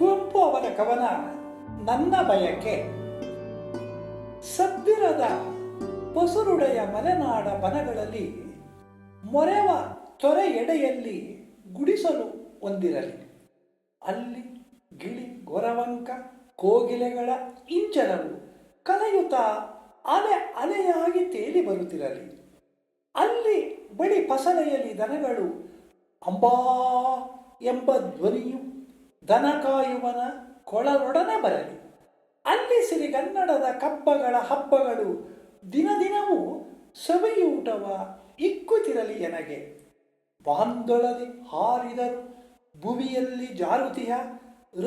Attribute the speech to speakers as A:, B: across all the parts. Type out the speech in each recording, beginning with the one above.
A: ಕುವೆಂಪು ಅವರ ಕವನ ನನ್ನ ಬಯಕೆ. ಸದ್ದಿರದ ಪಸುರುಡೆಯ ಮಲೆನಾಡ ಬನಗಳಲ್ಲಿ ಮೊರೆವ ತೊರೆ ಎಡೆಯಲ್ಲಿ ಗುಡಿಸಲು ಒಂದಿರಲಿ. ಅಲ್ಲಿ ಗಿಳಿ ಗೊರವಂಕ ಕೋಗಿಲೆಗಳ ಇಂಚರವು ಕಲೆಯುತ ಅಲೆ ಅಲೆಯಾಗಿ ತೇಲಿ ಬರುತ್ತಿರಲಿ. ಅಲ್ಲಿ ಬಳಿ ಫಸಲೆಯಲ್ಲಿ ದನಗಳು ಅಂಬಾ ಎಂಬ ಧ್ವನಿಯು ದನ ಕಾಯುವನ ಕೊಳಲೊಡನೆ ಬರಲಿ. ಅಲ್ಲಿ ಸಿರಿಗನ್ನಡದ ಕಬ್ಬಗಳ ಹಬ್ಬಗಳು ದಿನ ದಿನವೂ ಸವಿಯೂಟವ ಇಕ್ಕುತ್ತಿರಲಿ ಎನಗೆ. ಬಾಂದೊಳದಿ ಹಾರಿದರು, ಭುವಿಯಲ್ಲಿ ಜಾರುತಿಹ,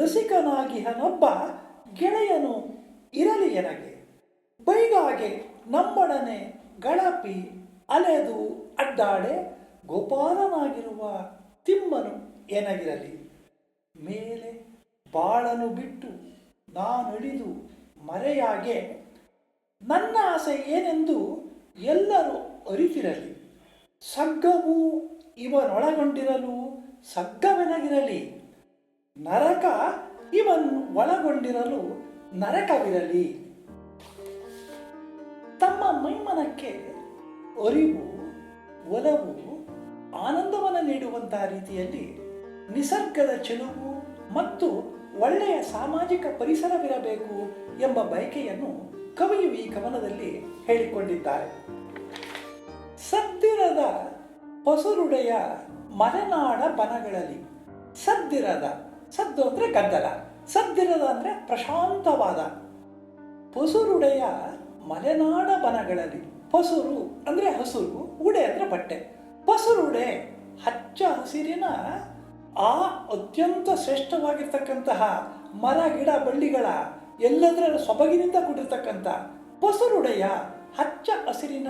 A: ರಸಿಕನಾಗಿಹನೊಬ್ಬ ಗೆಳೆಯನು ಇರಲಿ ಎನಗೆ. ಬೈಗಾಗೆ ನಮ್ಮೊಡನೆ ಗಳಪಿ ಅಲೆದು ಅಡ್ಡಾಡೆ ಗೋಪಾಲನಾಗಿರುವ ತಿಮ್ಮನು ಎನಗಿರಲಿ. ಮೇಲೆ ಬಾಳನು ಬಿಟ್ಟು ನಾನಿಡಿದು ಮರೆಯಾಗೆ ನನ್ನ ಆಸೆ ಏನೆಂದು ಎಲ್ಲರೂ ಅರಿತಿರಲಿ. ಸಗ್ಗವು ಇವನೊಳಗೊಂಡಿರಲು ಸಗ್ಗವೆನಗಿರಲಿ. ನರಕ ಇವನ್ ಒಳಗೊಂಡಿರಲು ನರಕವಿರಲಿ. ತಮ್ಮ ಮೈಮನಕ್ಕೆ ಅರಿವು ಒಲವು ಆನಂದವನ್ನು ನೀಡುವಂತಹ ರೀತಿಯಲ್ಲಿ ನಿಸರ್ಗದ ಚೆಲುವು ಮತ್ತು ಒಳ್ಳೆಯ ಸಾಮಾಜಿಕ ಪರಿಸರವಿರಬೇಕು ಎಂಬ ಬಯಕೆಯನ್ನು ಕವಿಯು ಈ ಕವನದಲ್ಲಿ ಹೇಳಿಕೊಂಡಿದ್ದಾರೆ. ಸದ್ದಿರದ ಹೊಸರುಡೆಯ ಮಲೆನಾಡ ಬನಗಳಲ್ಲಿ, ಸದ್ದಿರದ, ಸದ್ದು ಅಂದ್ರೆ ಗದ್ದಲ, ಸದ್ದಿರದ ಅಂದ್ರೆ ಪ್ರಶಾಂತವಾದ. ಪೊಸುರುಡೆಯ ಮಲೆನಾಡ ಬನಗಳಲ್ಲಿ, ಪಸುರು ಅಂದ್ರೆ ಹಸುರು, ಉಡೆ ಅಂದ್ರೆ ಬಟ್ಟೆ. ಪಸುರುಡೆ ಹಚ್ಚ ಹಸಿರಿನ ಆ ಅತ್ಯಂತ ಶ್ರೇಷ್ಠವಾಗಿರ್ತಕ್ಕಂತಹ ಮರ, ಗಿಡ, ಬಳ್ಳಿಗಳ ಎಲ್ಲದರ ಸೊಬಗಿನಿಂದ ಕೂಡಿರ್ತಕ್ಕಂಥ ಪಸರುಡೆಯ ಹಚ್ಚ ಹಸಿರಿನ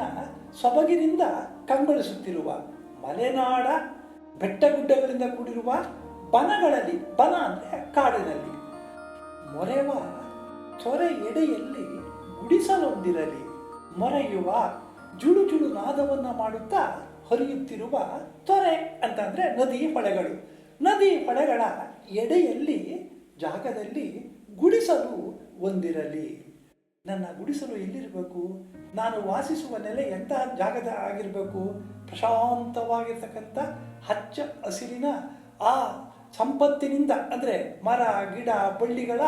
A: ಸೊಬಗಿನಿಂದ ಕಂಗೊಳಿಸುತ್ತಿರುವ ಮಲೆನಾಡ ಬೆಟ್ಟಗುಡ್ಡಗಳಿಂದ ಕೂಡಿರುವ ಬನಗಳಲ್ಲಿ, ಬನ ಅಂದರೆ ಕಾಡಿನಲ್ಲಿ. ಮೊರೆವ ತೊರೆ ಎಡೆಯಲ್ಲಿ ಗುಡಿಸಲೊಂದಿರಲಿ ಮೊರೆಯುವ ಜುಡು ಜುಡು ನಾದವನ್ನು ಮಾಡುತ್ತಾ ಹರಿಯುತ್ತಿರುವ ತೊರೆ ಅಂತಂದರೆ ನದಿ, ಹೊಳೆಗಳು. ನದಿ ಹೊಳೆಗಳ ಎಡೆಯಲ್ಲಿ, ಜಾಗದಲ್ಲಿ ಗುಡಿಸಲು ಒಂದಿರಲಿ. ನನ್ನ ಗುಡಿಸಲು ಎಲ್ಲಿರಬೇಕು? ನಾನು ವಾಸಿಸುವ ನೆಲೆ ಎಂತಹ ಜಾಗದ ಆಗಿರಬೇಕು? ಪ್ರಶಾಂತವಾಗಿರ್ತಕ್ಕಂಥ ಹಚ್ಚ ಹಸಿರಿನ ಆ ಸಂಪತ್ತಿನಿಂದ, ಅಂದರೆ ಮರ, ಗಿಡ, ಬಳ್ಳಿಗಳ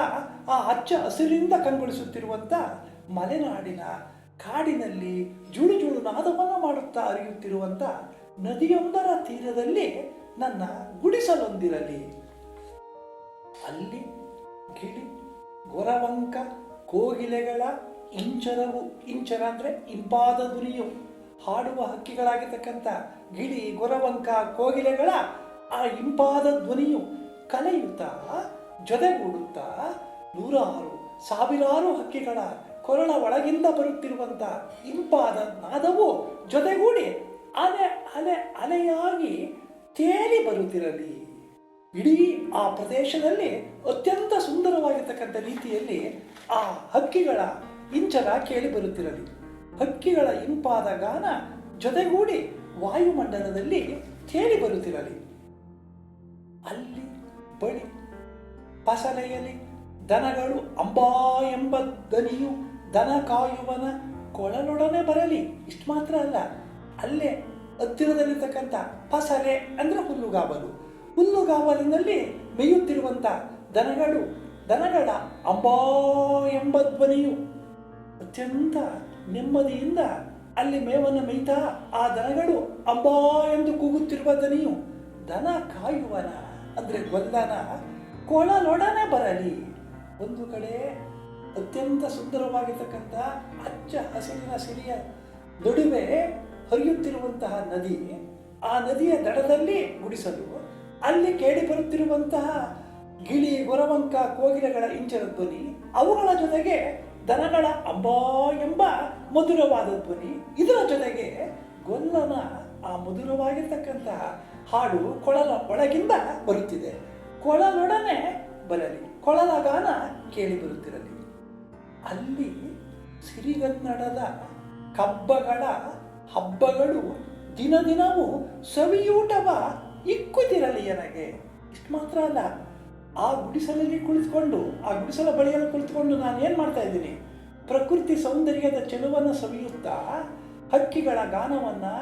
A: ಆ ಹಚ್ಚ ಹಸಿರಿನಿಂದ ಕಂಗೊಳಿಸುತ್ತಿರುವಂಥ ಮಲೆನಾಡಿನ ಕಾಡಿನಲ್ಲಿ ಜುಳು ಜುಳು ನಾದವನ್ನು ಮಾಡುತ್ತಾ ಅರಿಯುತ್ತಿರುವಂಥ ನದಿಯೊಂದರ ತೀರದಲ್ಲಿ ನನ್ನ ಗುಡಿಸಲೊಂದಿರಲಿ. ಅಲ್ಲಿ ಗಿಳಿ, ಗೊರವಂಕ, ಕೋಗಿಲೆಗಳ ಇಂಚರವು, ಇಂಚರ ಅಂದರೆ ಇಂಪಾದ ಧ್ವನಿಯು ಹಾಡುವ ಹಕ್ಕಿಗಳಾಗಿರ್ತಕ್ಕಂಥ ಗಿಳಿ, ಗೊರವಂಕ, ಕೋಗಿಲೆಗಳ ಆ ಇಂಪಾದ ಧ್ವನಿಯು ಕಲೆಯುತ್ತಾ, ಜೊತೆಗೂಡುತ್ತಾ ನೂರಾರು, ಸಾವಿರಾರು ಹಕ್ಕಿಗಳ ಕೊರಳ ಒಳಗಿಂದ ಬರುತ್ತಿರುವಂಥ ಇಂಪಾದ ನಾದವು ಜೊತೆಗೂಡಿ ಅಲೆ ಅಲೆ, ಅಲೆಯಾಗಿ ತೇಲಿ ಬರುತ್ತಿರಲಿ. ಇಡೀ ಆ ಪ್ರದೇಶದಲ್ಲಿ ಅತ್ಯಂತ ಸುಂದರವಾಗಿರ್ತಕ್ಕಂಥ ರೀತಿಯಲ್ಲಿ ಆ ಹಕ್ಕಿಗಳ ಇಂಚರ ಕೇಳಿ ಬರುತ್ತಿರಲಿ. ಹಕ್ಕಿಗಳ ಇಂಪಾದ ಗಾನ ಜೊತೆಗೂಡಿ ವಾಯುಮಂಡಲದಲ್ಲಿ ಕೇಳಿ ಬರುತ್ತಿರಲಿ. ಅಲ್ಲಿ ಬಳಿ ಫಸಲೆಯಲಿ ದನಗಳು ಅಂಬಾ ಎಂಬ ದನಿಯು ದನ ಕಾಯುವನ ಕೊಳಲೊಡನೆ ಬರಲಿ. ಇಷ್ಟು ಮಾತ್ರ ಅಲ್ಲ, ಅಲ್ಲೇ ಹತ್ತಿರದಲ್ಲಿರ್ತಕ್ಕಂಥ ಪಸರೆ ಅಂದರೆ ಹುಲ್ಲುಗಾವಲು. ಹುಲ್ಲುಗಾವಲಿನಲ್ಲಿ ಮೇಯುತ್ತಿರುವಂಥ ದನಗಳು, ದನಗಳ ಅಂಬಾ ಎಂಬ ಧ್ವನಿಯು ಅತ್ಯಂತ ನೆಮ್ಮದಿಯಿಂದ ಅಲ್ಲಿ ಮೇವನ್ನು ಮೇಯ್ತಾ ಆ ದನಗಳು ಅಂಬಾ ಎಂದು ಕೂಗುತ್ತಿರುವ ದನಿಯು ದನ ಕಾಯುವನ ಅಂದರೆ ಗೊಲ್ಲನ ಕೊಳಲೊಡನೆ ಬರಲಿ. ಒಂದು ಕಡೆ ಅತ್ಯಂತ ಸುಂದರವಾಗಿರ್ತಕ್ಕಂಥ ಅಚ್ಚ ಹಸಿರಿನ ಸಿರಿಯ ನಡುವೆ ಹರಿಯುತ್ತಿರುವಂತಹ ನದಿ, ಆ ನದಿಯ ದಡದಲ್ಲಿ ಗುಡಿಸಲು, ಅಲ್ಲಿ ಕೇಳಿ ಬರುತ್ತಿರುವಂತಹ ಗಿಳಿ, ಗೊರವಂಕ, ಕೋಗಿಲೆಗಳ ಇಂಚರ ಧ್ವನಿ, ಅವುಗಳ ಜೊತೆಗೆ ದನಗಳ ಅಂಬಾ ಎಂಬ ಮಧುರವಾದ ಧ್ವನಿ, ಇದರ ಜೊತೆಗೆ ಗೊಲ್ಲನ ಆ ಮಧುರವಾಗಿರ್ತಕ್ಕಂತಹ ಹಾಡು ಕೊಳಲ ಒಳಗಿಂದ ಬರುತ್ತಿದೆ. ಕೊಳಲೊಡನೆ ಬರಲಿ, ಕೊಳಲ ಗಾನ ಕೇಳಿ ಬರುತ್ತಿರಲಿ. ಅಲ್ಲಿ ಸಿರಿಗನ್ನಡದ ಕಬ್ಬಗಳ ಹಬ್ಬಗಳು ದಿನ ದಿನವೂ ಸವಿಯೂಟವ ಇಕ್ಕುತ್ತಿರಲಿ ನನಗೆ ಇಷ್ಟು ಮಾತ್ರ ಅಲ್ಲ, ಆ ಗುಡಿಸಲಲ್ಲಿ ಕುಳಿತುಕೊಂಡು, ಆ ಗುಡಿಸಲ ಬಳಿಯಲ್ಲಿ ಕುಳಿತುಕೊಂಡು ನಾನು ಏನು ಮಾಡ್ತಾ ಇದ್ದೀನಿ? ಪ್ರಕೃತಿ ಸೌಂದರ್ಯದ ಚೆಲುವನ್ನು ಸವಿಯುತ್ತಾ, ಹಕ್ಕಿಗಳ ಗಾನವನ್ನು,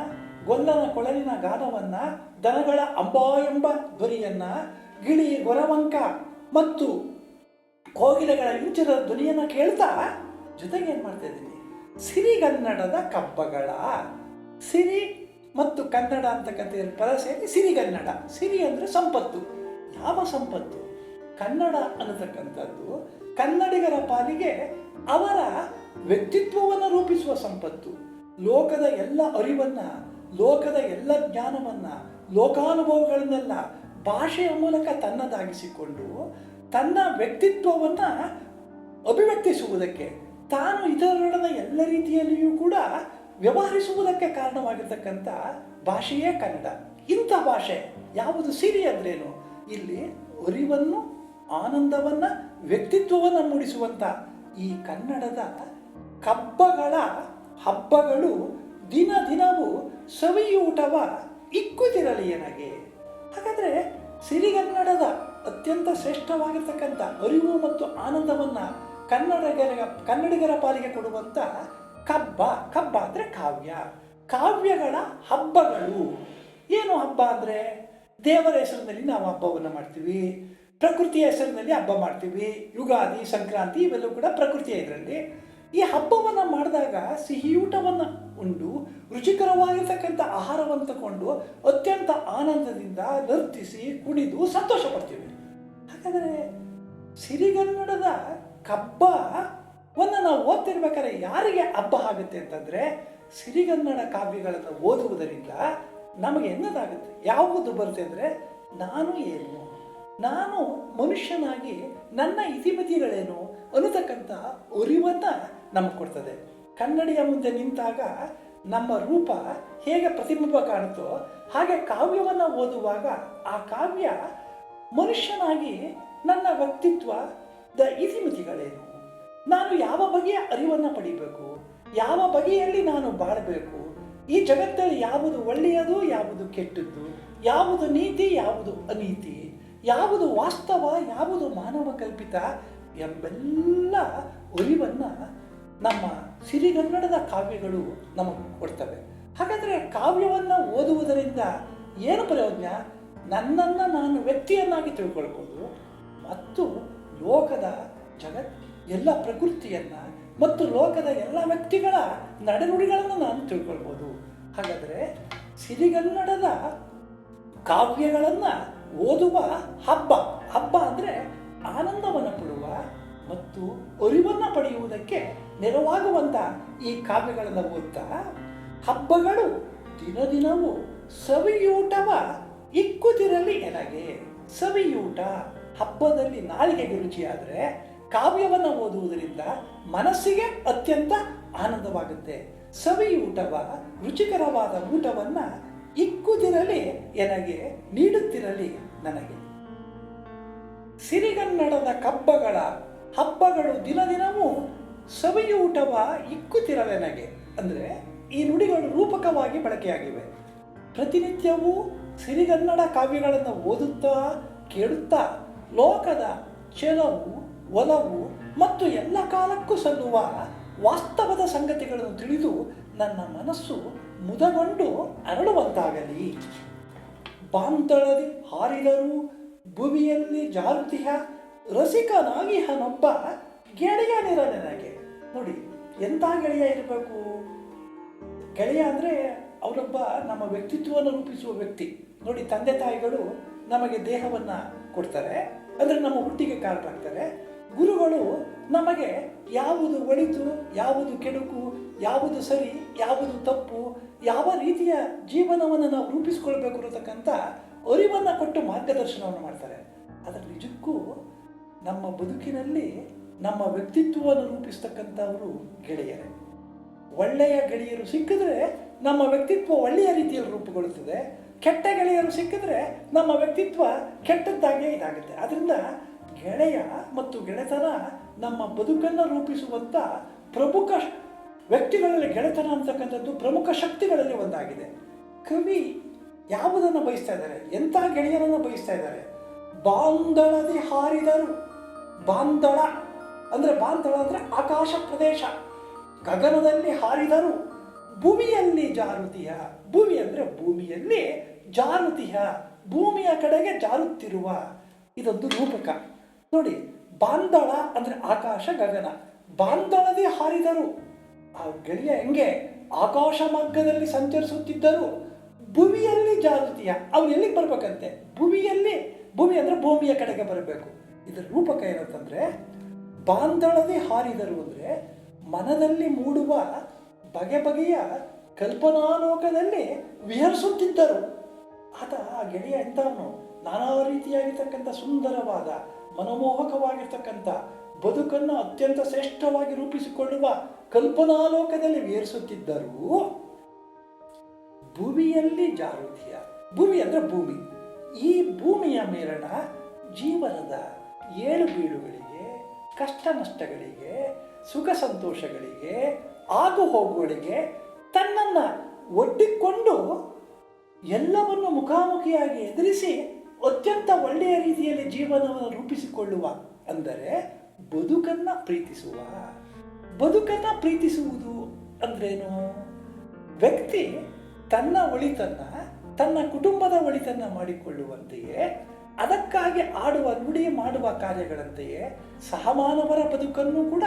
A: ಗೊಲ್ಲನ ಕೊಳಲಿನ ಗಾನವನ್ನು, ದನಗಳ ಅಂಬಾ ಎಂಬ ಧ್ವನಿಯನ್ನು, ಗಿಳಿ ಗೊರವಂಕ ಮತ್ತು ಕೋಗಿಲೆಗಳ ಇಂಚದ ಧ್ವನಿಯನ್ನು ಕೇಳ್ತಾ ಜೊತೆಗೆ ಏನು ಮಾಡ್ತಾ ಇದ್ದೀನಿ? ಸಿರಿಗನ್ನಡದ ಕಬ್ಬಗಳ. ಸಿರಿ ಮತ್ತು ಕನ್ನಡ ಅಂತಕ್ಕಂಥ ಪದ ಸೇರಿ ಸಿರಿಗನ್ನಡ. ಸಿರಿ ಅಂದರೆ ಸಂಪತ್ತು. ಯಾವ ಸಂಪತ್ತು? ಕನ್ನಡ ಅನ್ನತಕ್ಕಂಥದ್ದು ಕನ್ನಡಿಗರ ಪಾಲಿಗೆ ಅವರ ವ್ಯಕ್ತಿತ್ವವನ್ನು ರೂಪಿಸುವ ಸಂಪತ್ತು. ಲೋಕದ ಎಲ್ಲ ಅರಿವನ್ನು, ಲೋಕದ ಎಲ್ಲ ಜ್ಞಾನವನ್ನು, ಲೋಕಾನುಭವಗಳನ್ನೆಲ್ಲ ಭಾಷೆಯ ಮೂಲಕ ತನ್ನದಾಗಿಸಿಕೊಂಡು ತನ್ನ ವ್ಯಕ್ತಿತ್ವವನ್ನು ಅಭಿವ್ಯಕ್ತಿಸುವುದಕ್ಕೆ ತಾನು ಇತರರೊಡನೆ ಎಲ್ಲ ರೀತಿಯಲ್ಲಿಯೂ ಕೂಡ ವ್ಯವಹರಿಸುವುದಕ್ಕೆ ಕಾರಣವಾಗಿರ್ತಕ್ಕಂಥ ಭಾಷೆಯೇ ಕನ್ನಡ. ಇಂಥ ಭಾಷೆ ಯಾವುದು ಸಿರಿ ಅಂದ್ರೇನು? ಇಲ್ಲಿ ಅರಿವನ್ನು ಆನಂದವನ್ನು, ವ್ಯಕ್ತಿತ್ವವನ್ನು ಮೂಡಿಸುವಂಥ ಈ ಕನ್ನಡದ ಕಬ್ಬಗಳ ಹಬ್ಬಗಳು ದಿನ ದಿನವೂ ಸವಿಯೂಟವ ಇಕ್ಕುತ್ತಿರಲಿ ನನಗೆ ಹಾಗಾದರೆ ಸಿರಿಗನ್ನಡದ ಅತ್ಯಂತ ಶ್ರೇಷ್ಠವಾಗಿರ್ತಕ್ಕಂಥ ಅರಿವು ಮತ್ತು ಆನಂದವನ್ನು ಕನ್ನಡಿಗರ ಕನ್ನಡಿಗರ ಪಾಲಿಗೆ ಕೊಡುವಂಥ ಕಬ್ಬ ಕಬ್ಬ ಅಂದರೆ ಕಾವ್ಯ. ಕಾವ್ಯಗಳ ಹಬ್ಬಗಳು. ಏನು ಹಬ್ಬ ಅಂದರೆ? ದೇವರ ಹೆಸರಿನಲ್ಲಿ ನಾವು ಹಬ್ಬವನ್ನು ಮಾಡ್ತೀವಿ. ಪ್ರಕೃತಿಯ ಹೆಸರಿನಲ್ಲಿ ಹಬ್ಬ ಮಾಡ್ತೀವಿ. ಯುಗಾದಿ, ಸಂಕ್ರಾಂತಿ, ಇವೆಲ್ಲವೂ ಕೂಡ ಪ್ರಕೃತಿಯ ಇದರಲ್ಲಿ. ಈ ಹಬ್ಬವನ್ನು ಮಾಡಿದಾಗ ಸಿಹಿಯೂಟವನ್ನು ಉಂಡು, ರುಚಿಕರವಾಗಿರ್ತಕ್ಕಂಥ ಆಹಾರವನ್ನು ತಗೊಂಡು ಅತ್ಯಂತ ಆನಂದದಿಂದ ನರ್ತಿಸಿ ಕುಣಿದು ಸಂತೋಷ ಪಡ್ತೀವಿ. ಹಾಗಾದರೆ ಸಿರಿಗನ್ನಡದ ಕಬ್ಬವನ್ನು ನಾವು ಓದ್ತಿರ್ಬೇಕಾದ್ರೆ ಯಾರಿಗೆ ಹಬ್ಬ ಆಗುತ್ತೆ ಅಂತಂದರೆ ಸಿರಿಗನ್ನಡ ಕಾವ್ಯಗಳನ್ನು ಓದುವುದರಿಂದ ನಮಗೆ ಎನ್ನದಾಗುತ್ತೆ. ಯಾವುದು ಬರುತ್ತೆ ಅಂದರೆ ನಾನು ಏನು, ನಾನು ಮನುಷ್ಯನಾಗಿ ನನ್ನ ಇತಿಮಿತಿಗಳೇನು ಅನ್ನತಕ್ಕಂಥ ಅರಿವನ್ನು ನಮಗೆ ಕೊಡ್ತದೆ. ಕನ್ನಡಿಯ ಮುಂದೆ ನಿಂತಾಗ ನಮ್ಮ ರೂಪ ಹೇಗೆ ಪ್ರತಿಬಿಂಬ ಕಾಣುತ್ತೋ ಹಾಗೆ ಕಾವ್ಯವನ್ನು ಓದುವಾಗ ಆ ಕಾವ್ಯ ಮನುಷ್ಯನಾಗಿ ನನ್ನ ವ್ಯಕ್ತಿತ್ವದ ಇತಿಮಿತಿಗಳೇನು ನಾನು ಯಾವ ಬಗೆಯ ಅರಿವನ್ನು ಪಡಿಬೇಕು? ಯಾವ ಬಗೆಯಲ್ಲಿ ನಾನು ಬಾಳಬೇಕು? ಈ ಜಗತ್ತಲ್ಲಿ ಯಾವುದು ಒಳ್ಳೆಯದು, ಯಾವುದು ಕೆಟ್ಟದ್ದು? ಯಾವುದು ನೀತಿ, ಯಾವುದು ಅನೀತಿ? ಯಾವುದು ವಾಸ್ತವ, ಯಾವುದು ಮಾನವ ಕಲ್ಪಿತ ಎಂಬೆಲ್ಲ ಅರಿವನ್ನು ನಮ್ಮ ಸಿರಿಗನ್ನಡದ ಕಾವ್ಯಗಳು ನಮಗೆ ಕೊಡ್ತವೆ. ಹಾಗಾದರೆ ಕಾವ್ಯವನ್ನು ಓದುವುದರಿಂದ ಏನು ಪ್ರಯೋಜನ? ನನ್ನನ್ನು ನಾನು ವ್ಯಕ್ತಿಯನ್ನಾಗಿ ತಿಳ್ಕೊಳ್ಬೋದು. ಮತ್ತು ಲೋಕದ ಜಗತ್, ಎಲ್ಲ ಪ್ರಕೃತಿಯನ್ನು ಮತ್ತು ಲೋಕದ ಎಲ್ಲ ವ್ಯಕ್ತಿಗಳ ನಡೆನುಡಿಗಳನ್ನು ನಾನು ತಿಳ್ಕೊಳ್ಬೋದು. ಹಾಗಾದರೆ ಸಿರಿಗನ್ನಡದ ಕಾವ್ಯಗಳನ್ನು ಓದುವ ಹಬ್ಬ ಹಬ್ಬ ಅಂದರೆ ಆನಂದವನ್ನು ಕೊಡುವ ಮತ್ತು ಅರಿವನ್ನು ಪಡೆಯುವುದಕ್ಕೆ ನೆರವಾಗುವಂಥ ಈ ಕಾವ್ಯಗಳನ್ನು ಓದ್ತಾ ಹಬ್ಬಗಳು ದಿನ ದಿನವೂ ಸವಿಯೂಟವ ಇಕ್ಕುತ್ತಿರಲಿ ಎನಗೆ. ಸವಿಯೂಟ. ಹಬ್ಬದಲ್ಲಿ ನಾಲಿಗೆಗೆ ರುಚಿಯಾದರೆ ಕಾವ್ಯವನ್ನು ಓದುವುದರಿಂದ ಮನಸ್ಸಿಗೆ ಅತ್ಯಂತ ಆನಂದವಾಗುತ್ತೆ. ಸವಿಯೂಟವ ರುಚಿಕರವಾದ ಊಟವನ್ನು ಇಕ್ಕುದಿರಲಿ ಎನಗೆ, ನೀಡುತ್ತಿರಲಿ ನನಗೆ. ಸಿರಿಗನ್ನಡದ ಕಬ್ಬಗಳ ಹಬ್ಬಗಳು ದಿನ ದಿನವೂ ಸವಿಯೂಟವ ಇಕ್ಕುತ್ತಿರಲೆನಗೆ ಅಂದರೆ ಈ ನುಡಿಗಳು ರೂಪಕವಾಗಿ ಬಳಕೆಯಾಗಿವೆ. ಪ್ರತಿನಿತ್ಯವೂ ಸಿರಿಗನ್ನಡ ಕಾವ್ಯಗಳನ್ನು ಓದುತ್ತಾ, ಕೇಳುತ್ತಾ ಲೋಕದ ಚೆಲವು, ಒಲವು ಮತ್ತು ಎಲ್ಲ ಕಾಲಕ್ಕೂ ಸಲ್ಲುವ ವಾಸ್ತವದ ಸಂಗತಿಗಳನ್ನು ತಿಳಿದು ನನ್ನ ಮನಸ್ಸು ಮುದಗೊಂಡು ಅರಳುವಂತಾಗಲಿ. ಬಾಂತಳದಿ ಹಾರಿದರು ಭೂಮಿಯಲ್ಲಿ ಜಾರುತಿಹ ರಸಿಕನಾಗಿಹನೊಬ್ಬ ಗೆಳೆಯನಿರ ನನಗೆ. ನೋಡಿ, ಎಂಥ ಗೆಳೆಯ ಇರಬೇಕು? ಗೆಳೆಯ ಅಂದರೆ ಅವರೊಬ್ಬ ನಮ್ಮ ವ್ಯಕ್ತಿತ್ವವನ್ನು ರೂಪಿಸುವ ವ್ಯಕ್ತಿ. ನೋಡಿ, ತಂದೆ ತಾಯಿಗಳು ನಮಗೆ ದೇಹವನ್ನು ಕೊಡ್ತಾರೆ. ಅಂದರೆ ನಮ್ಮ ಹುಟ್ಟಿಗೆ ಕಾರಣರಾಗ್ತಾರೆ. ಗುರುಗಳು ನಮಗೆ ಯಾವುದು ಒಳಿತು, ಯಾವುದು ಕೆಡುಕು, ಯಾವುದು ಸರಿ, ಯಾವುದು ತಪ್ಪು, ಯಾವ ರೀತಿಯ ಜೀವನವನ್ನು ನಾವು ರೂಪಿಸ್ಕೊಳ್ಬೇಕು ಅನ್ನತಕ್ಕಂಥ ಅರಿವನ್ನು ಕೊಟ್ಟು ಮಾರ್ಗದರ್ಶನವನ್ನು ಮಾಡ್ತಾರೆ. ಅದರ ನಿಜಕ್ಕೂ ನಮ್ಮ ಬದುಕಿನಲ್ಲಿ ನಮ್ಮ ವ್ಯಕ್ತಿತ್ವವನ್ನು ರೂಪಿಸ್ತಕ್ಕಂಥವರು ಗೆಳೆಯರೇ. ಒಳ್ಳೆಯ ಗೆಳೆಯರು ಸಿಕ್ಕಿದ್ರೆ ನಮ್ಮ ವ್ಯಕ್ತಿತ್ವ ಒಳ್ಳೆಯ ರೀತಿಯಲ್ಲಿ ರೂಪುಗೊಳ್ಳುತ್ತದೆ. ಕೆಟ್ಟ ಗೆಳೆಯರು ಸಿಕ್ಕಿದ್ರೆ ನಮ್ಮ ವ್ಯಕ್ತಿತ್ವ ಕೆಟ್ಟದ್ದಾಗೇ ಇದಾಗುತ್ತೆ. ಅದರಿಂದ ಗೆಳೆಯ ಮತ್ತು ಗೆಳೆತನ ನಮ್ಮ ಬದುಕನ್ನು ರೂಪಿಸುವಂಥ ಪ್ರಮುಖ ವ್ಯಕ್ತಿಗಳಲ್ಲಿ ಗೆಳೆತನ ಅಂತಕ್ಕಂಥದ್ದು ಪ್ರಮುಖ ಶಕ್ತಿಗಳಲ್ಲಿ ಒಂದಾಗಿದೆ. ಕವಿ ಯಾವುದನ್ನು ಬಯಸ್ತಾ ಇದ್ದಾರೆ? ಎಂಥ ಗೆಳೆಯರನ್ನು ಬಯಸ್ತಾ ಇದ್ದಾರೆ? ಬಾಂದಳದಿ ಹಾರಿದರು. ಬಾಂದಳ ಅಂದರೆ ಬಾಂದಳ ಅಂದರೆ ಆಕಾಶ ಪ್ರದೇಶ. ಗಗನದಲ್ಲಿ ಹಾರಿದರು. ಭೂಮಿಯಲ್ಲಿ ಜಾರುತಿಯ ಭೂಮಿ ಅಂದ್ರೆ ಭೂಮಿಯಲ್ಲಿ ಜಾರುತಿಯ ಭೂಮಿಯ ಕಡೆಗೆ ಜಾರುತ್ತಿರುವ ಇದೊಂದು ರೂಪಕ. ನೋಡಿ, ಬಾಂದಳ ಅಂದ್ರೆ ಆಕಾಶ ಗಗನ. ಬಾಂದಳದೇ ಹಾರಿದರು. ಆ ಗೆಳೆಯ ಹೆಂಗೆ ಆಕಾಶ ಮಾರ್ಗದಲ್ಲಿ ಸಂಚರಿಸುತ್ತಿದ್ದರು? ಭೂಮಿಯಲ್ಲಿ ಜಾಗೃತಿಯ ಅವ್ರು ಎಲ್ಲಿಗೆ ಬರಬೇಕಂತೆ? ಭೂಮಿಯಲ್ಲಿ. ಭೂಮಿ ಅಂದ್ರೆ ಭೂಮಿಯ ಕಡೆಗೆ ಬರಬೇಕು. ಇದರ ರೂಪಕ ಏನಂತಂದರೆ, ಬಾಂದಳದೇ ಹಾರಿದರು ಅಂದ್ರೆ ಮನದಲ್ಲಿ ಮೂಡುವ ಬಗೆ ಬಗೆಯ ಕಲ್ಪನಾಲೋಕದಲ್ಲಿ ವಿಹರಿಸುತ್ತಿದ್ದರು. ಆತ ಆ ಗೆಳೆಯ ಎಂತವನು ನಾನಾ ರೀತಿಯಾಗಿರ್ತಕ್ಕಂಥ ಸುಂದರವಾದ, ಮನಮೋಹಕವಾಗಿರ್ತಕ್ಕಂಥ, ಬದುಕನ್ನು ಅತ್ಯಂತ ಶ್ರೇಷ್ಠವಾಗಿ ರೂಪಿಸಿಕೊಳ್ಳುವ ಕಲ್ಪನಾಲೋಕದಲ್ಲಿ ವಿಹರಿಸುತ್ತಿದ್ದರೂ ಭೂಮಿಯಲ್ಲಿ ಜಾರುತಿಯ ಭೂಮಿ ಅಂದ್ರೆ ಭೂಮಿ. ಈ ಭೂಮಿಯ ಮೇರಣ ಜೀವನದ ಏಳು ಬೀಳುಗಳಿಗೆ ಕಷ್ಟ ನಷ್ಟಗಳಿಗೆ ಸುಖ ಸಂತೋಷಗಳಿಗೆ ಆಗು ಹೋಗುವಳಿಗೆ ತನ್ನನ್ನ ಒಡ್ಡಿಕೊಂಡು ಎಲ್ಲವನ್ನು ಮುಖಾಮುಖಿಯಾಗಿ ಎದುರಿಸಿ ಅತ್ಯಂತ ಒಳ್ಳೆಯ ರೀತಿಯಲ್ಲಿ ಜೀವನವನ್ನು ರೂಪಿಸಿಕೊಳ್ಳುವ. ಅಂದರೆ ಬದುಕನ್ನ ಪ್ರೀತಿಸುವ. ಬದುಕನ್ನ ಪ್ರೀತಿಸುವುದು ಅಂದ್ರೇನು? ವ್ಯಕ್ತಿ ತನ್ನ ಒಳಿತನ್ನ, ತನ್ನ ಕುಟುಂಬದ ಒಳಿತನ್ನ ಮಾಡಿಕೊಳ್ಳುವಂತೆಯೇ, ಅದಕ್ಕಾಗಿ ಆಡುವ, ನುಡಿ ಮಾಡುವ ಕಾರ್ಯಗಳಂತೆಯೇ ಸಹಮಾನವರ ಬದುಕನ್ನು ಕೂಡ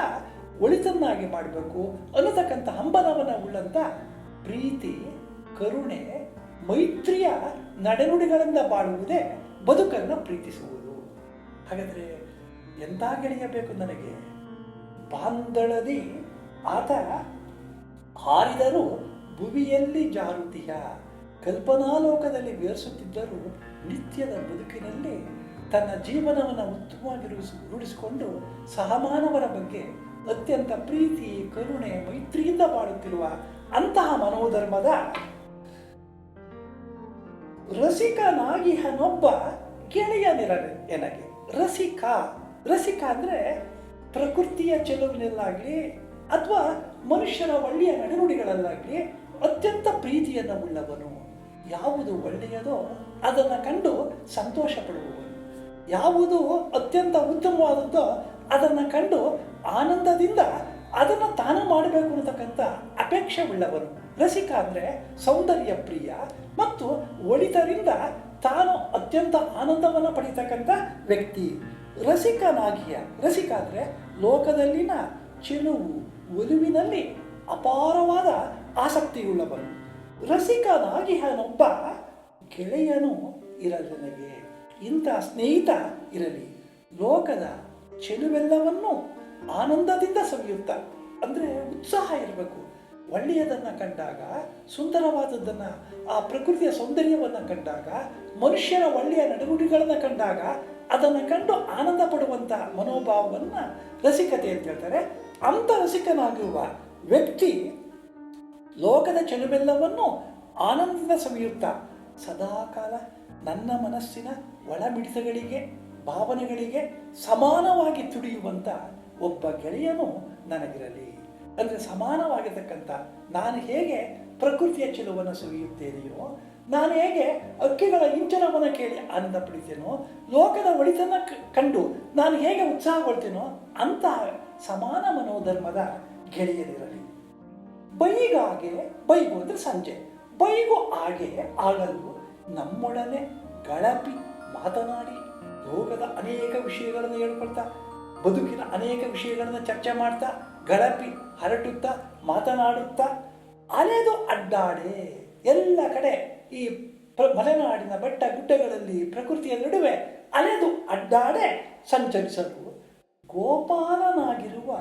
A: ಒಳಿತನ್ನಾಗಿ ಮಾಡಬೇಕು ಅನ್ನತಕ್ಕಂಥ ಹಂಬಲವನ್ನು ಉಳ್ಳಂಥ ಪ್ರೀತಿ, ಕರುಣೆ, ಮೈತ್ರಿಯ ನಡೆನುಡಿಗಳಿಂದ ಬಾಳುವುದೇ ಬದುಕನ್ನು ಪ್ರೀತಿಸುವುದು. ಹಾಗಾದರೆ ಎಂಥ ಗೆಳೆಯಬೇಕು ನನಗೆ? ಬಾಂದಳದಿ ಆತ ಹಾರಿದರೂ ಭುವಿಯಲ್ಲಿ ಜಾರುತಿಯ. ಕಲ್ಪನಾಲೋಕದಲ್ಲಿ ವಿಹರಿಸುತ್ತಿದ್ದರೂ ನಿತ್ಯದ ಬದುಕಿನಲ್ಲಿ ತನ್ನ ಜೀವನವನ್ನು ಉತ್ತಮವಾಗಿ ರೂಢಿಸಿ ರೂಢಿಸಿಕೊಂಡು ಸಹಮಾನವರ ಬಗ್ಗೆ ಅತ್ಯಂತ ಪ್ರೀತಿ, ಕರುಣೆ, ಮೈತ್ರಿಯಿಂದ ಮಾಡುತ್ತಿರುವ ಅಂತಹ ಮನೋಧರ್ಮದ ರಸಿಕನಾಗಿಹನೊಬ್ಬ ಗೆಳೆಯನಿರಲಿ ಎನಗೆ. ರಸಿಕ ರಸಿಕ ಅಂದ್ರೆ ಪ್ರಕೃತಿಯ ಚೆಲುವಿನಲ್ಲಾಗ್ಲಿ ಅಥವಾ ಮನುಷ್ಯರ ಒಳ್ಳೆಯ ನಡೆನುಡಿಗಳಲ್ಲಾಗ್ಲಿ ಅತ್ಯಂತ ಪ್ರೀತಿಯನ್ನು ಉಳ್ಳವನು. ಯಾವುದು ಒಳ್ಳೆಯದೋ ಅದನ್ನು ಕಂಡು ಸಂತೋಷ ಪಡುವವನು. ಯಾವುದು ಅತ್ಯಂತ ಉತ್ತಮವಾದದ್ದೋ ಅದನ್ನು ಕಂಡು ಆನಂದದಿಂದ ಅದನ್ನು ತಾನು ಮಾಡಬೇಕು ಅನ್ನತಕ್ಕಂಥ ಅಪೇಕ್ಷೆ ಉಳ್ಳವರು ರಸಿಕ ಅಂದರೆ ಸೌಂದರ್ಯ ಪ್ರಿಯ ಮತ್ತು ಒಳಿತರಿಂದ ತಾನು ಅತ್ಯಂತ ಆನಂದವನ್ನು ಪಡೀತಕ್ಕಂಥ ವ್ಯಕ್ತಿ. ರಸಿಕನಾಗಿಯ, ರಸಿಕ ಅಂದರೆ ಲೋಕದಲ್ಲಿನ ಚೆಲುವು, ಒಲುವಿನಲ್ಲಿ ಅಪಾರವಾದ ಆಸಕ್ತಿಯುಳ್ಳವನು. ರಸಿಕನಾಗಿಹನೊಬ್ಬ ಗೆಳೆಯನು ಇರಲಿ ನನಗೆ, ಇಂಥ ಸ್ನೇಹಿತ ಇರಲಿ. ಲೋಕದ ಚೆಲುವೆಲ್ಲವನ್ನು ಆನಂದದಿಂದ ಸವಿಯುತ್ತ. ಅಂದರೆ ಉತ್ಸಾಹ ಇರಬೇಕು. ಒಳ್ಳೆಯದನ್ನು ಕಂಡಾಗ, ಸುಂದರವಾದದ್ದನ್ನು, ಆ ಪ್ರಕೃತಿಯ ಸೌಂದರ್ಯವನ್ನು ಕಂಡಾಗ, ಮನುಷ್ಯರ ಒಳ್ಳೆಯ ನಡವಳಿಕೆಗಳನ್ನು ಕಂಡಾಗ, ಅದನ್ನು ಕಂಡು ಆನಂದ ಪಡುವಂಥ ಮನೋಭಾವವನ್ನು ರಸಿಕತೆ ಅಂತ ಹೇಳ್ತಾರೆ. ಅಂಥ ರಸಿಕನಾಗಿರುವ ವ್ಯಕ್ತಿ ಲೋಕದ ಚೆಲುವೆಲ್ಲವನ್ನು ಆನಂದದಿಂದ ಸವಿಯುತ್ತಾ. ಸದಾಕಾಲ ನನ್ನ ಮನಸ್ಸಿನ ಒಳಮಿಡಿತಗಳಿಗೆ, ಭಾವನೆಗಳಿಗೆ ಸಮಾನವಾಗಿ ತುಡಿಯುವಂಥ ಒಬ್ಬ ಗೆಳೆಯನು ನನಗಿರಲಿ. ಅಂದರೆ ಸಮಾನವಾಗಿರ್ತಕ್ಕಂಥ ನಾನು ಹೇಗೆ ಪ್ರಕೃತಿಯ ಚೆಲುವನ್ನು ಸುರಿಯುತ್ತೇನೆಯೋ, ನಾನು ಹೇಗೆ ಅಕ್ಕಿಗಳ ಇಂಚನವನ್ನು ಕೇಳಿ ಆನಂದ ಪಡಿತೇನೋ, ಲೋಕದ ಒಳಿತನ ಕಂಡು ನಾನು ಹೇಗೆ ಉತ್ಸಾಹಗೊಳ್ತೇನೋ ಅಂತಹ ಸಮಾನ ಮನೋಧರ್ಮದ ಗೆಳೆಯರಿರಲಿ. ಬೈಗಾಗೆ ಬೈಗು ಅಂದರೆ ಸಂಜೆ. ಬೈಗು ಹಾಗೆ ಆಗಲು ನಮ್ಮೊಡನೆ ಗಳಪಿ ಮಾತನಾಡಿ ಲೋಕದ ಅನೇಕ ವಿಷಯಗಳನ್ನು ಹೇಳ್ಕೊಳ್ತಾ ಬದುಕಿನ ಅನೇಕ ವಿಷಯಗಳನ್ನು ಚರ್ಚೆ ಮಾಡ್ತಾ ಗಳಪಿ ಹರಟುತ್ತಾ, ಮಾತನಾಡುತ್ತಾ, ಅಲೆದು ಅಡ್ಡಾಡೆ ಎಲ್ಲ ಕಡೆ ಈ ಪ್ರ- ಮಲೆನಾಡಿನ ಬೆಟ್ಟ ಗುಡ್ಡಗಳಲ್ಲಿ ಪ್ರಕೃತಿಯ ನಡುವೆ ಅಲೆದು ಅಡ್ಡಾಡೆ ಸಂಚರಿಸಲು ಗೋಪಾಲನಾಗಿರುವ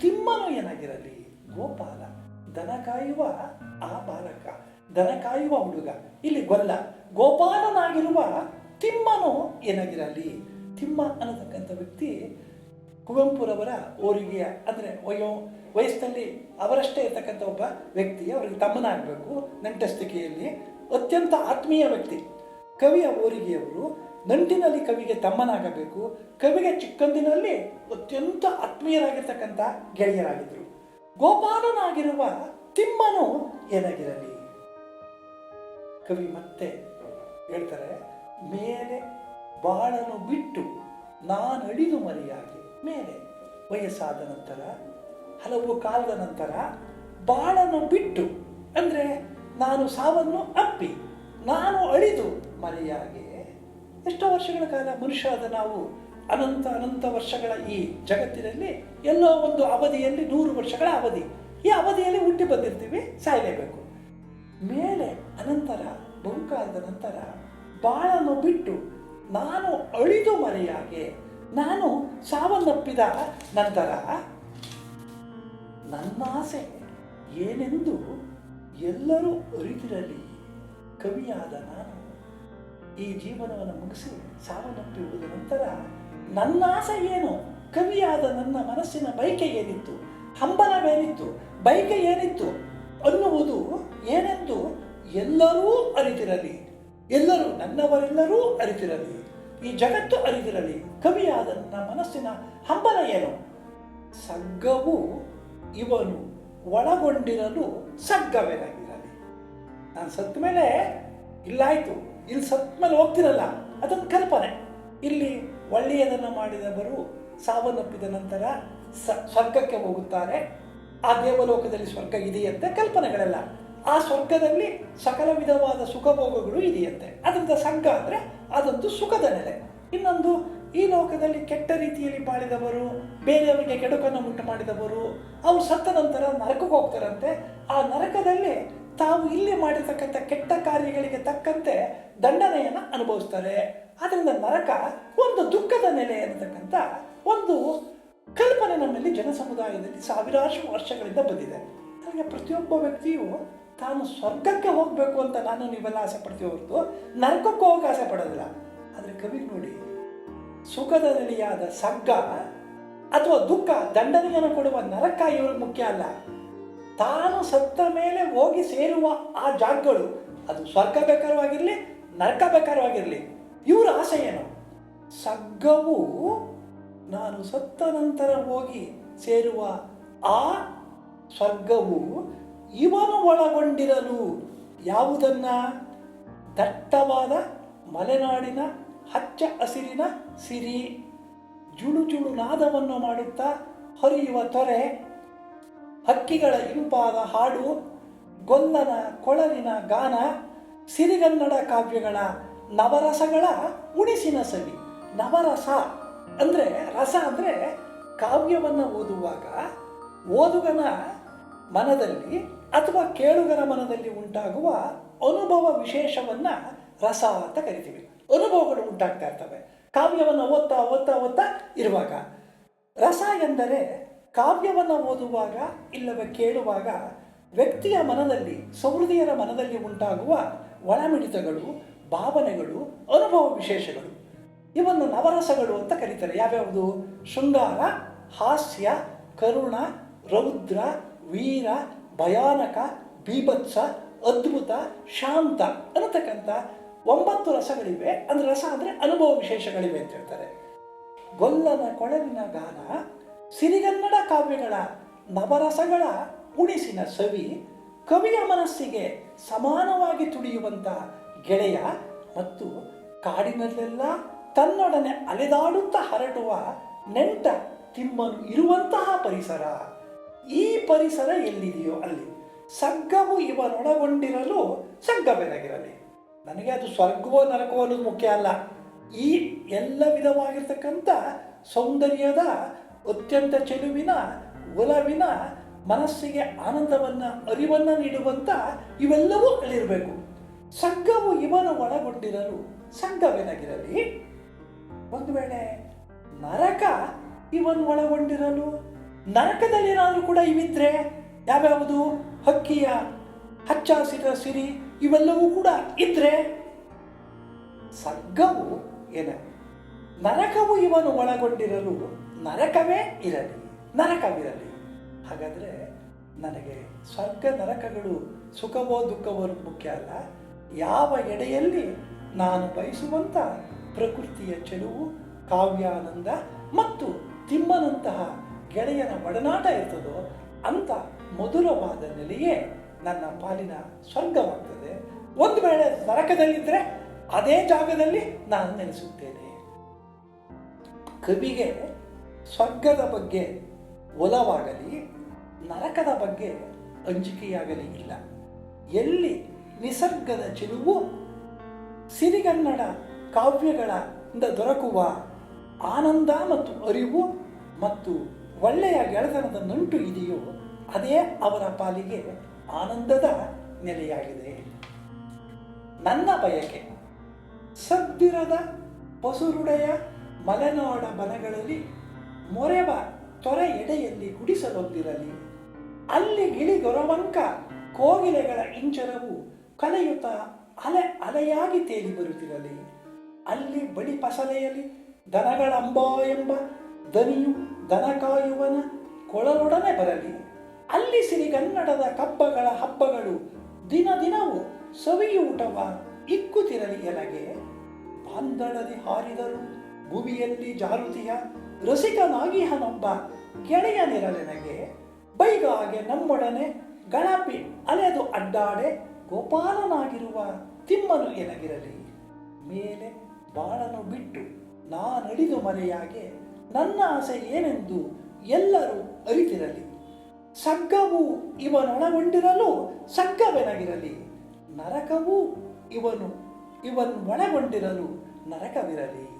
A: ತಿಮ್ಮನು ಏನಾಗಿರಲಿ? ಗೋಪಾಲ. ದನ ಕಾಯುವ ಆ ಬಾಲಕ, ದನ ಕಾಯುವ ಹುಡುಗ, ಇಲ್ಲಿ ಗೊಲ್ಲ ಗೋಪಾಲನಾಗಿರುವ ತಿಮ್ಮನು ಏನಾಗಿರಲಿ? ತಿಮ್ಮ ಅನ್ನತಕ್ಕಂಥ ವ್ಯಕ್ತಿ ಕುವೆಂಪುರವರ ಓರಿಗೆಯ ಅಂದರೆ ವಯೋ ವಯಸ್ಸಿನಲ್ಲಿ ಅವರಷ್ಟೇ ಇರ್ತಕ್ಕಂಥ ಒಬ್ಬ ವ್ಯಕ್ತಿ ಅವರಿಗೆ ತಮ್ಮನಾಗಬೇಕು ನಂಟಸ್ತಿಕೆಯಲ್ಲಿ, ಅತ್ಯಂತ ಆತ್ಮೀಯ ವ್ಯಕ್ತಿ. ಕವಿಯ ಓರಿಗೆಯವರು ನಂಟಿನಲ್ಲಿ ಕವಿಗೆ ತಮ್ಮನಾಗಬೇಕು, ಕವಿಗೆ ಚಿಕ್ಕಂದಿನಲ್ಲಿ ಅತ್ಯಂತ ಆತ್ಮೀಯರಾಗಿರ್ತಕ್ಕಂಥ ಗೆಳೆಯರಾಗಿದ್ದರು ಗೋಪಾಲನಾಗಿರುವ ತಿಮ್ಮನು ಏನಾಗಿರಲಿ? ಕವಿ ಮತ್ತೆ ಹೇಳ್ತಾರೆ, ಮೇಲೆ ಬಾಳನು ಬಿಟ್ಟು ನಾನು ಅಡಿದು ಮರೆಯಾಗಿ ಮೇಲೆ ವಯಸ್ಸಾದ ನಂತರ, ಹಲವು ಕಾಲದ ನಂತರ ಬಾಳನ್ನು ಬಿಟ್ಟು, ಅಂದರೆ ನಾನು ಸಾವನ್ನು ಅಪ್ಪಿ, ನಾನು ಅಳಿದು ಮರೆಯಾಗಿ. ಎಷ್ಟೋ ವರ್ಷಗಳ ಕಾಲ ಮನುಷ್ಯರಾದ ನಾವು ಅನಂತ ಅನಂತ ವರ್ಷಗಳ ಈ ಜಗತ್ತಿನಲ್ಲಿ ಎಲ್ಲೋ ಒಂದು ಅವಧಿಯಲ್ಲಿ ನೂರು ವರ್ಷಗಳ ಅವಧಿ. ಈ ಅವಧಿಯಲ್ಲಿ ಹುಟ್ಟಿ ಬಂದಿರ್ತೀವಿ, ಸಾಯಲೇಬೇಕು. ಮೇಲೆ ಅನಂತರ, ಬಹುಕಾಲದ ನಂತರ ಬಾಳನ್ನು ಬಿಟ್ಟು ನಾನು ಅಳಿದು ಮರೆಯಾಗೆ. ನಾನು ಸಾವನ್ನಪ್ಪಿದ ನಂತರ ನನ್ನ ಆಸೆ ಏನೆಂದು ಎಲ್ಲರೂ ಅರಿತಿರಲಿ, ಕವಿಯಾದ ನಾನು. ಈ ಜೀವನವನ್ನು ಮುಗಿಸಿ ಸಾವನ್ನಪ್ಪಿರುವುದ ನಂತರ ನನ್ನ ಆಸೆ ಏನು? ಕವಿಯಾದ ನನ್ನ ಮನಸ್ಸಿನ ಬಯಕೆ ಏನಿತ್ತು? ಹಂಬಲವೇನಿತ್ತು? ಬಯಕೆ ಏನಿತ್ತು? ಅನ್ನುವುದು ಏನೆಂದು ಎಲ್ಲರೂ ಅರಿತಿರಲಿ. ಎಲ್ಲರೂ ನನ್ನವರೆಲ್ಲರೂ ಅರಿತಿರಲಿ. ಈ ಜಗತ್ತು ಅರಿತಿರಲಿ. ಕವಿಯಾದ ನನ್ನ ಮನಸ್ಸಿನ ಹಂಬಲ ಏನು? ಸಗ್ಗವು ಇವನು ಒಳಗೊಂಡಿರಲು ಸಗ್ಗವೇನಾಗಿರಲಿ ನಾನು ಸತ್ತ ಮೇಲೆ ಇಲ್ಲಾಯ್ತು. ಇಲ್ಲಿ ಸತ್ತ ಮೇಲೆ ಹೋಗ್ತಿರಲ್ಲ. ಅದೊಂದು ಕಲ್ಪನೆ. ಇಲ್ಲಿ ಒಳ್ಳೆಯದನ್ನು ಮಾಡಿದವರು ಸಾವನ್ನಪ್ಪಿದ ನಂತರ ಸ್ವರ್ಗಕ್ಕೆ ಹೋಗುತ್ತಾರೆ. ಆ ದೇವಲೋಕದಲ್ಲಿ ಸ್ವರ್ಗ ಇದೆಯಂತೆ ಕಲ್ಪನೆಗಳೆಲ್ಲ. ಆ ಸ್ವರ್ಗದಲ್ಲಿ ಸಕಲ ವಿಧವಾದ ಸುಖಭೋಗಗಳು ಇದೆಯಂತೆ. ಅದರಿಂದ ಸಂಘ ಅಂದರೆ ಅದೊಂದು ಸುಖದ ನೆಲೆ. ಇನ್ನೊಂದು ಈ ಲೋಕದಲ್ಲಿ ಕೆಟ್ಟ ರೀತಿಯಲ್ಲಿ ಬಾಳಿದವರು, ಬೇರೆಯವರಿಗೆ ಕೆಡುಕನ್ನು ಉಂಟು ಮಾಡಿದವರು ಅವರು ಸತ್ತ ನಂತರ ನರಕಕ್ಕೆ ಹೋಗ್ತಾರಂತೆ. ಆ ನರಕದಲ್ಲಿ ತಾವು ಇಲ್ಲಿ ಮಾಡಿರ್ತಕ್ಕಂಥ ಕೆಟ್ಟ ಕಾರ್ಯಗಳಿಗೆ ತಕ್ಕಂತೆ ದಂಡನೆಯನ್ನು ಅನುಭವಿಸ್ತಾರೆ. ಆದ್ದರಿಂದ ನರಕ ಒಂದು ದುಃಖದ ನೆಲೆ ಅಂತಕ್ಕಂಥ ಒಂದು ಕಲ್ಪನೆ ನಮ್ಮಲ್ಲಿ ಜನ ಸಮುದಾಯದಲ್ಲಿ ಸಾವಿರಾರು ವರ್ಷಗಳಿಂದ ಬಂದಿದೆ. ಹಾಗೆ ಪ್ರತಿಯೊಬ್ಬ ವ್ಯಕ್ತಿಯು ತಾನು ಸ್ವರ್ಗಕ್ಕೆ ಹೋಗಬೇಕು ಅಂತ ನಾನು ನೀವೆಲ್ಲ ಆಸೆ ಪಡ್ತೀವಿ ಹೊರತು ನರಕಕ್ಕೆ ಹೋಗಕ್ಕೆ ಆಸೆ ಪಡೋದಿಲ್ಲ ಆದರೆ ಕವಿ ನೋಡಿ ಸುಖದ ನೆಲೆಯಾದ ಸಗ್ಗ ಅಥವಾ ದುಃಖ ದಂಡನೆಯನ್ನು ಕೊಡುವ ನರಕ ಇವರು ಮುಖ್ಯ ಅಲ್ಲ. ತಾನು ಸತ್ತ ಮೇಲೆ ಹೋಗಿ ಸೇರುವ ಆ ಜಾಗಗಳು, ಅದು ಸ್ವರ್ಗ ಬೇಕಾರವಾಗಿರಲಿ ನರಕ ಬೇಕಾರವಾಗಿರಲಿ ಇವರ ಆಸೆ ಏನು? ಸಗ್ಗವು ನಾನು ಸತ್ತ ನಂತರ ಹೋಗಿ ಸೇರುವ ಆ ಸ್ವರ್ಗವು ಇವನು ಒಳಗೊಂಡಿರಲು ಯಾವುದನ್ನ? ದಟ್ಟವಾದ ಮಲೆನಾಡಿನ ಹಚ್ಚ ಹಸಿರಿನ ಸಿರಿ ಜುಳು ಜುಳು ನಾದವನ್ನು ಮಾಡುತ್ತಾ ಹರಿಯುವ ತೊರೆ, ಹಕ್ಕಿಗಳ ಇಂಪಾದ ಹಾಡು, ಗೊಲ್ಲನ ಕೊಳಲಿನ ಗಾನ, ಸಿರಿಗನ್ನಡ ಕಾವ್ಯಗಳ ನವರಸಗಳ ಉಣಿಸಿನ ಸವಿ ನವರಸ ಅಂದರೆ ರಸ ಅಂದರೆ ಕಾವ್ಯವನ್ನು ಓದುವಾಗ ಓದುಗನ ಮನದಲ್ಲಿ ಅಥವಾ ಕೇಳುಗನ ಮನದಲ್ಲಿ ಉಂಟಾಗುವ ಅನುಭವ ವಿಶೇಷವನ್ನು ರಸ ಅಂತ ಕರಿತೀವಿ. ಅನುಭವಗಳು ಉಂಟಾಗ್ತಾ ಇರ್ತವೆ. ಕಾವ್ಯವನ್ನು ಓದ್ತಾ ಓದ್ತಾ ಓದ್ತಾ ಇರುವಾಗ, ರಸ ಎಂದರೆ ಕಾವ್ಯವನ್ನು ಓದುವಾಗ ಇಲ್ಲವೇ ಕೇಳುವಾಗ ವ್ಯಕ್ತಿಯ ಮನದಲ್ಲಿ ಸಹೃದಯರ ಮನದಲ್ಲಿ ಉಂಟಾಗುವ ಒಳಮಿಡಿತಗಳು, ಭಾವನೆಗಳು, ಅನುಭವ ವಿಶೇಷಗಳು. ಇವನ್ನು ನವರಸಗಳು ಅಂತ ಕರೀತಾರೆ. ಯಾವ್ಯಾವುದು? ಶೃಂಗಾರ, ಹಾಸ್ಯ, ಕರುಣ, ರೌದ್ರ, ವೀರ, ಭಯಾನಕ, ಬೀಭತ್ಸ, ಅದ್ಭುತ, ಶಾಂತ ಅನ್ನತಕ್ಕಂಥ ಒಂಬತ್ತು ರಸಗಳಿವೆ. ಅಂದ್ರೆ ರಸ ಅಂದರೆ ಅನುಭವ ವಿಶೇಷಗಳಿವೆ ಅಂತ ಹೇಳ್ತಾರೆ. ಗೊಲ್ಲನ ಕೊಳವಿನ ಗಾನ, ಸಿರಿಗನ್ನಡ ಕಾವ್ಯಗಳ ನವರಸಗಳ ಉಣಿಸಿನ ಸವಿ, ಕವಿಯ ಮನಸ್ಸಿಗೆ ಸಮಾನವಾಗಿ ತುಡಿಯುವಂಥ ಗೆಳೆಯ ಮತ್ತು ಕಾಡಿನಲ್ಲೆಲ್ಲ ತನ್ನೊಡನೆ ಅಲೆದಾಡುತ್ತಾ ಹರಡುವ ನೆಂಟ ತಿಮ್ಮನು ಇರುವಂತಹ ಪರಿಸರ. ಈ ಪರಿಸರ ಎಲ್ಲಿದೆಯೋ ಅಲ್ಲಿ. ಸಗ್ಗವು ಇವನೊಳಗೊಂಡಿರಲು ಸಗ್ಗವೆನಗಿರಲಿ ನನಗೆ ಅದು ಸ್ವರ್ಗವೋ ನರಕವೋ ಅನ್ನೋದು ಮುಖ್ಯ ಅಲ್ಲ. ಈ ಎಲ್ಲ ವಿಧವಾಗಿರ್ತಕ್ಕಂಥ ಸೌಂದರ್ಯದ ಅತ್ಯಂತ ಚೆಲುವಿನ, ಒಲವಿನ, ಮನಸ್ಸಿಗೆ ಆನಂದವನ್ನ, ಅರಿವನ್ನ ನೀಡುವಂತ ಇವೆಲ್ಲವೂ ಅಲ್ಲಿರಬೇಕು ಸಂಘವು ಇವನು ಒಳಗೊಂಡಿರಲು ಸಂಘವೇನಾಗಿರಲಿ. ಒಂದು ವೇಳೆ ನರಕ ಇವನು ಒಳಗೊಂಡಿರಲು ನರಕದಲ್ಲಿ ಏನಾದರೂ ಕೂಡ ಇವಿದ್ರೆ ಯಾವ್ಯಾವುದು? ಹಕ್ಕಿಯ ಹಚ್ಚ ಹಸಿರ ಸಿರಿ ಇವೆಲ್ಲವೂ ಕೂಡ ಇದ್ರೆ ಸ್ವರ್ಗವೂ ಏನ? ನರಕವು ಇವನು ಒಳಗೊಂಡಿರಲು ನರಕವೇ ಇರಲಿ, ನರಕವಿರಲಿ. ಹಾಗಾದರೆ ನನಗೆ ಸ್ವರ್ಗ ನರಕಗಳು ಸುಖವೋ ದುಃಖವೋ ಮುಖ್ಯ ಅಲ್ಲ. ಯಾವ ಎಡೆಯಲ್ಲಿ ನಾನು ಬಯಸುವಂಥ ಪ್ರಕೃತಿಯ ಚೆಲುವು, ಕಾವ್ಯಾನಂದ ಮತ್ತು ತಿಮ್ಮನಂತಹ ಗೆಳೆಯನ ಒಡನಾಟ ಇರ್ತದೋ, ಅಂತ ಮಧುರವಾದ ನೆಲೆಯೇ ನನ್ನ ಪಾಲಿನ ಸ್ವರ್ಗವಾಗ್ತದೆ. ಒಂದು ವೇಳೆ ನರಕದಲ್ಲಿದ್ದರೆ ಅದೇ ಜಾಗದಲ್ಲಿ ನಾನು ನೆಲೆಸುತ್ತೇನೆ. ಕವಿಗೆ ಸ್ವರ್ಗದ ಬಗ್ಗೆ ಒಲವಾಗಲಿ, ನರಕದ ಬಗ್ಗೆ ಅಂಜಿಕೆಯಾಗಲಿ ಇಲ್ಲ. ಎಲ್ಲಿ ನಿಸರ್ಗದ ಚಿಲುವು, ಸಿರಿಗನ್ನಡ ಕಾವ್ಯಗಳಿಂದ ದೊರಕುವ ಆನಂದ ಮತ್ತು ಅರಿವು ಮತ್ತು ಒಳ್ಳೆಯ ಗೆಳೆತನದ ನಂಟು ಇದೆಯೋ, ಅದೇ ಅವರ ಪಾಲಿಗೆ ಆನಂದದ ನೆಲೆಯಾಗಿದೆ. ನನ್ನ ಬಯಕೆ, ಸದ್ದಿರದ ಪಸುರುಡೆಯ ಮಲೆನಾಡ ಬನಗಳಲ್ಲಿ ಮೊರೆವ ತೊರೆ ಎಡೆಯಲ್ಲಿ ಗುಡಿಸಲೊಂದಿರಲಿ. ಅಲ್ಲಿ ಗಿಳಿಗೊರವಂಕ ಕೋಗಿಲೆಗಳ ಇಂಚರವು ಕಲೆಯುತ್ತ ಅಲೆ ಅಲೆಯಾಗಿ ತೇಲಿ ಬರುತ್ತಿರಲಿ. ಅಲ್ಲಿ ಬಳಿ ಪಸಲೆಯಲ್ಲಿ ದನಗಳಂಬ ಎಂಬ ದನಿಯು ದನ ಕಾಯುವನ ಕೊಳಲೊಡನೆ ಬರಲಿ. ಅಲ್ಲಿ ಸಿರಿಗನ್ನಡದ ಕಬ್ಬಗಳ ಹಬ್ಬಗಳು ದಿನ ದಿನವೂ ಸವಿಯೂಟವ ಇಕ್ಕುತ್ತಿರಲಿ ಎನಗೆ. ಬಾಂದಳದಿ ಹಾರಿದರು ಭುವಿಯಲ್ಲಿ ಜಾರುತಿಯ ರಸಿಕನಾಗಿಹನೊಬ್ಬ ಗೆಳೆಯನಿರಲೆನಗೆ ಬೈಗಾಗೆ ನಮ್ಮೊಡನೆ ಗಣಪಿ ಅಲೆದು ಅಡ್ಡಾಡೆ ಗೋಪಾಲನಾಗಿರುವ ತಿಮ್ಮನು ಎನಗಿರಲಿ. ಮೇಲೆ ಬಾಳನು ಬಿಟ್ಟು ನಾನಡಿದು ಮರೆಯಾಗೆ ನನ್ನ ಆಸೆ ಏನೆಂದು ಎಲ್ಲರೂ ಅರಿತಿರಲಿ. ಸಗ್ಗವು ಇವನೊಳಗೊಂಡಿರಲು ಸಗ್ಗವೆನಗಿರಲಿ ನರಕವು ಇವನು ಇವನ್ ಒಳಗೊಂಡಿರಲು ನರಕವಿರಲಿ.